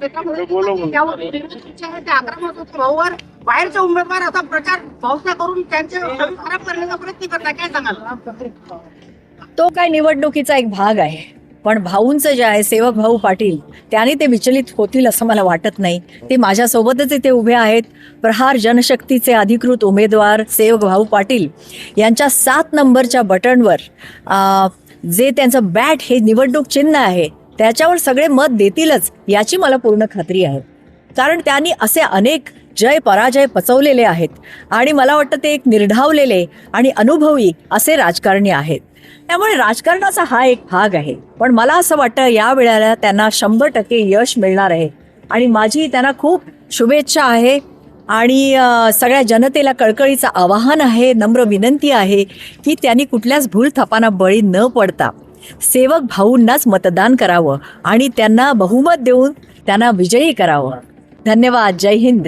त्याच्यामुळे भाऊवर बाहेरचे उमेदवार असा प्रचार भावसा करून त्यांचे खराब करण्याचा प्रयत्न करतात काय सांगाल? तो काय निवडणुकीचा एक भाग आहे. पण भाऊंचं जे आहे सेवक भाऊ पाटील त्याने ते विचलित होतील असं मला वाटत नाही. ते माझ्यासोबतच इथे उभे आहेत. प्रहार जनशक्तीचे अधिकृत उमेदवार सेवक भाऊ पाटील यांच्या सात नंबरच्या बटनवर जे त्यांचं बॅट हे निवडणूक चिन्ह आहे त्याच्यावर सगळे मत देतीलच याची मला पूर्ण खात्री आहे. कारण त्यांनी असे अनेक जय पराजय पचवलेले आहेत आणि मला वाटतं ते एक निर्ढावलेले आणि अनुभवी असे राजकारणी आहेत. त्यामुळे राजकारणाचा हा एक भाग आहे. पण मला असं वाटतं या वेळेला त्यांना शंभर टक्के यश मिळणार आहे. आणि माझी त्यांना खूप शुभेच्छा आहे. आणि सगळ्या जनतेला कळकळीचं आवाहन आहे नम्र विनंती आहे की त्यांनी कुठल्याच भूल थपाना बळी न पडता सेवक भाऊंनाच मतदान करावं आणि त्यांना बहुमत देऊन त्यांना विजयी करावं. धन्यवाद. जय हिंद.